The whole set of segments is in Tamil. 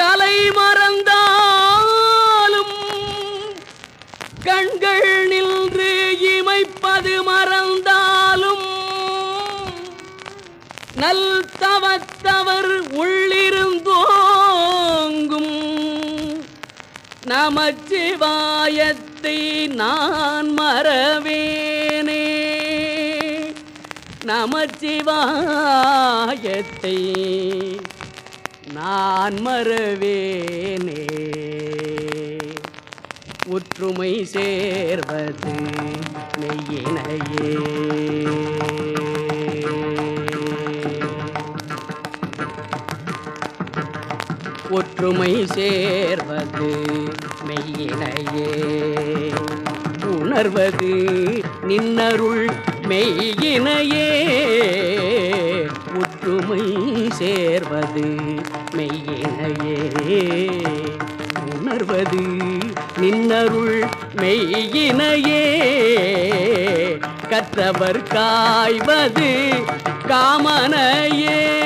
கலை மறந்தாலும் கண்கள் நின்று இமைப்பது மறந்தாலும் நல் தவத்தவர் உள்ளிருந்தோங்கும் நமச்சிவாயத்தை நான் மறவேனே. நமச்சிவாயத்தை நான் மறவேனே. ஒற்றுமை சேர்வது நெய்யினையே ஒற்றுமை சேர்வது மெய்யினையே. உணர்வது நின்னருள் மெய்யினையே. ஒற்றுமை சேர்வது மெய்யினையே. உணர்வது நின்னருள் மெய்யினையே. கற்றவர் காய்வது காமனையே.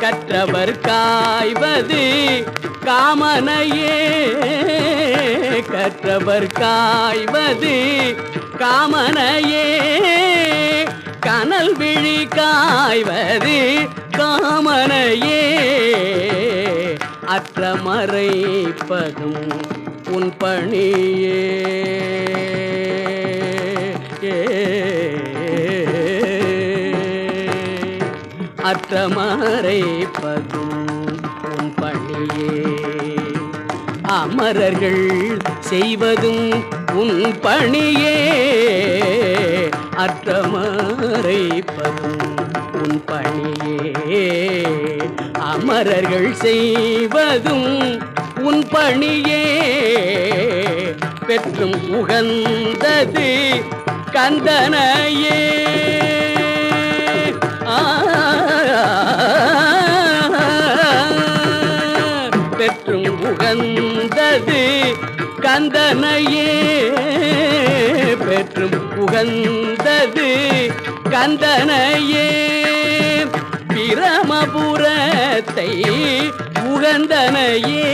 கற்றவர் காய்வது காமனையே கற்றவர் காய்வது காமனையே. கனல் விழி காய்வது காமனையே. அற்ற மறைப்பதும் உன் பணியே. அற்ற மறைப்பதும் உன் பணியே. அமரர்கள் செய்வதும் உன் பணியே. அற்றமறைப்பதும் உன் பணியே. அமரர்கள் செய்வதும் உன் பணியே. பெற்றும் உகந்தது கந்தனையே. பெற்றும் உகந்தது கந்தனையே. பெற்றும் உகந்தது கந்தனையே. பிரமபுரத்தை உகந்தனையே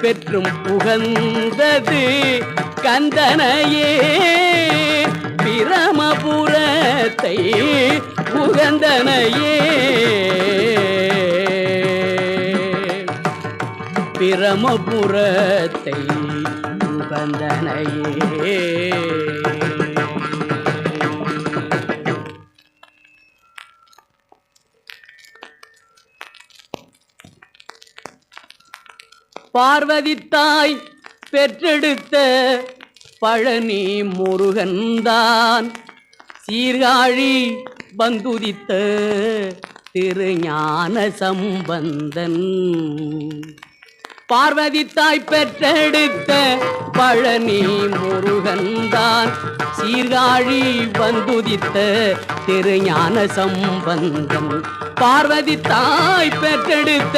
பெற்றும் புகந்தது கந்தனையே. பிரமபுரத்தை புகந்தனையே பிரமபுரத்தை உகந்தனையே பார்வதி தாய் பெற்றெடுத்த பழனி முருகன்தான் சீர்காழி வந்துதித்த திருஞான சம்பந்தன். பார்வதி தாய் பெற்றெடுத்த பழனி முருகன்தான் சீர்காழி வந்துதித்த திருஞான சம்பந்தம் பார்வதி தாய் பெற்றெடுத்த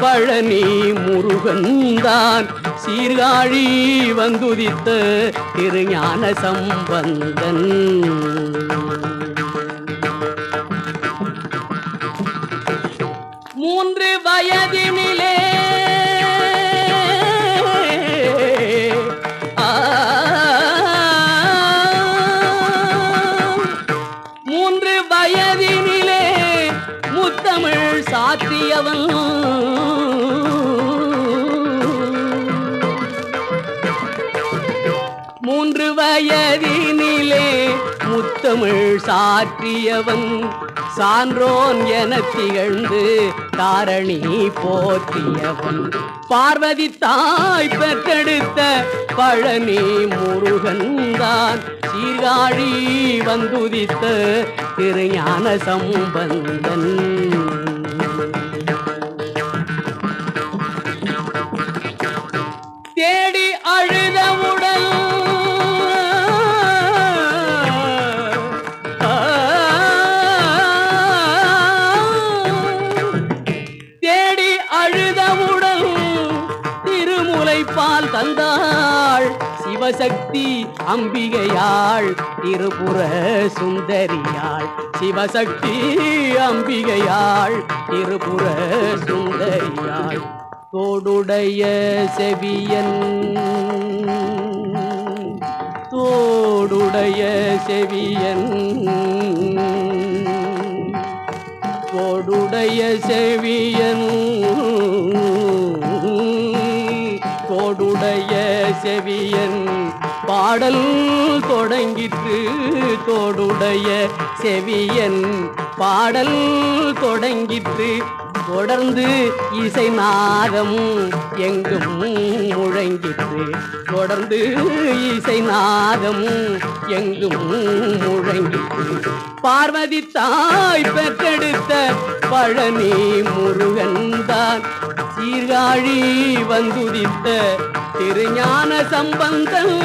பழனி முருகன்தான் சீர்காழி வந்துதித்த திருஞான சம்பந்தன். மூன்று வயதில் தமிழ் சாத்தியவன். மூன்று வயதினிலே முத்தமிழ் சாற்றியவன். சான்றோன் என திகழ்ந்து தாரணி போற்றியவன். பார்வதி தாய் பெற்றெடுத்து பழனி முருகன்தான் சீர்காழி வந்துதித்த திருஞான சம்பந்தன். தேடி அழுத உடல் தேடி அழுத உடல் திருமுலைப்பால் தந்தான் சிவசக்தி அம்பிகையாள் திருபுர சுந்தரியாள். சிவசக்தி அம்பிகையாள் திருபுர சுந்தரியாள். தோடுடைய செவியன் தோடுடைய செவியன். தோடுடைய செவியன் தோடுடைய செவியன். பாடல் தொடங்கிற்று தோடுடைய செவியன் பாடல் தொடங்கிற்று தொடர்ந்து இசை நாதம் எங்கும் முழங்கிற்று. தொடர்ந்து இசை நாதம் எங்கும் முழங்கிற்று. பார்வதி தாய் பெற்றெடுத்த பழனி முருகன்தான் சீர்காழி வந்துதித்த திருஞான சம்பந்தம்